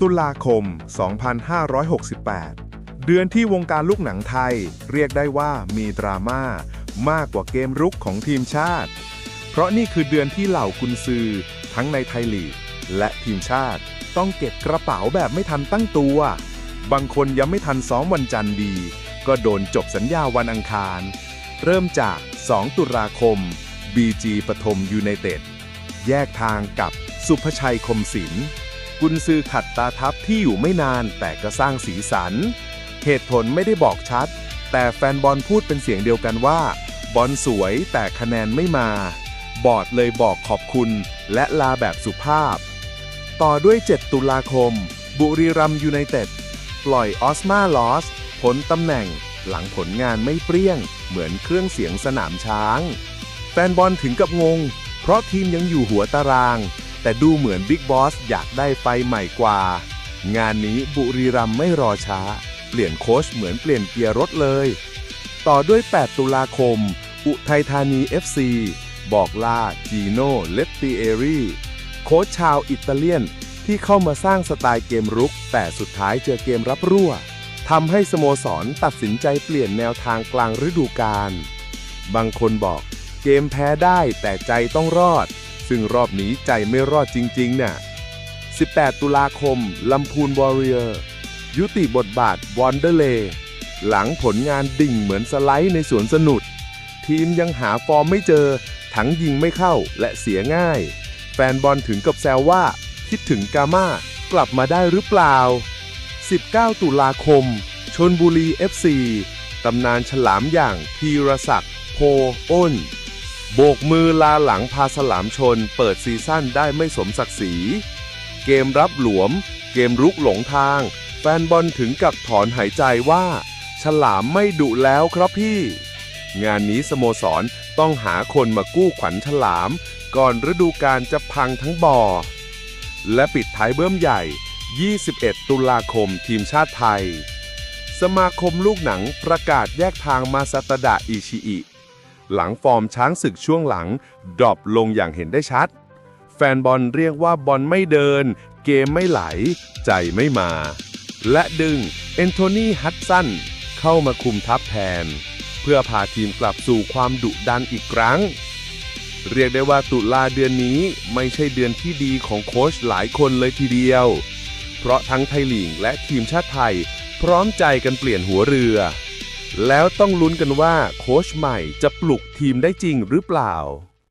ตุลาคม 2568 เดือนที่วงการลูกหนังไทย เรียกได้ว่ามีดราม่ามากกว่าเกมรุกของทีมชาติ เพราะนี่คือเดือนที่เหล่ากุนซือ ทั้งในไทยลีก และทีมชาติ ต้องเก็บกระเป๋าแบบไม่ทันตั้งตัว บางคนยังไม่ทันซ้อมวันจันทร์ดี ก็โดนจบสัญญาวันอังคาร เริ่มจาก 2 ตุลาคม BG ปฐมยูไนเต็ดแยกทางกับสุภชัยคมศิลป์ กุนซือขัดตาทัพที่อยู่ไม่นานแต่ก็สร้างสีสัน เหตุผลไม่ได้บอกชัด แต่แฟนบอลพูดเป็นเสียงเดียวกันว่า บอลสวยแต่คะแนนไม่มา บอร์ดเลยบอกขอบคุณและลาแบบสุภาพ ต่อด้วย 7 ตุลาคม บุรีรัมยูไนเต็ดปล่อยออสมาลอสพ้นตำแหน่งหลังผลงานไม่เปรี้ยง เหมือนเครื่องเสียงสนามช้าง แฟนบอลถึงกับงง เพราะทีมยังอยู่หัวตาราง แต่ดูเหมือนบิ๊กบอสอยากได้ไฟใหม่กว่า งานนี้บุรีรัมย์ไม่รอช้า เปลี่ยนโค้ชเหมือนเปลี่ยนเกียร์รถเลย ต่อด้วย 8 ตุลาคม อุทัยธานี FC บอกลาจีโน่เลตติเอรีโค้ชชาวอิตาเลียนที่เข้ามาสร้างสไตล์เกมรุก แต่สุดท้ายเจอเกมรับรั่วทำให้สโมสรตัดสินใจเปลี่ยนแนวทางกลางฤดูกาลบางคนบอกเกมแพ้ได้แต่ใจต้องรอด ซึ่งรอบนี้ใจไม่รอดจริงๆน่ะ 18 ตุลาคม ลำพูนวอริเออร์ยุติบทบาทวอนเดอร์เลหลังผลงานดิ่งเหมือนสไลด์ในสวนสนุกทีมยังหาฟอร์มไม่เจอ ทั้งยิงไม่เข้าและเสียง่าย แฟนบอลถึงกับแซวว่า คิดถึงกาม่ากลับมาได้หรือเปล่า 19 ตุลาคม ชนบุรี FC ตำนานฉลามอย่างพีรศักดิ์โพอ้น โบกมือลาหลังพาสลามชน เปิดซีซั่นได้ไม่สมศักดิ์ศรี เกมรับหลวม เกมรุกหลงทาง แฟนบอลถึงกับถอนหายใจว่า ฉลามไม่ดุแล้วครับพี่ งานนี้สโมสรต้องหาคนมากู้ขวัญฉลาม ก่อนฤดูกาลจะพังทั้งบ่อ และปิดท้ายเบิ้มใหญ่ 21 ตุลาคมทีมชาติไทย สมาคมลูกหนังประกาศแยกทางมาซาตดะอิชิอิ หลังฟอร์มช้างศึกช่วงหลังดรอปลงอย่างเห็นได้ชัด แฟนบอลเรียกว่าบอลไม่เดิน เกมไม่ไหล ใจไม่มา และดึงเอนโทนีฮัตสันเข้ามาคุมทัพแทน เพื่อพาทีมกลับสู่ความดุดันอีกครั้ง เรียกได้ว่าตุลาเดือนนี้ไม่ใช่เดือนที่ดีของโค้ชหลายคนเลยทีเดียว เพราะทั้งไทยลีกและทีมชาติไทย พร้อมใจกันเปลี่ยนหัวเรือ แล้วต้องลุ้นกันว่าโค้ชใหม่จะปลุกทีมได้จริงหรือเปล่า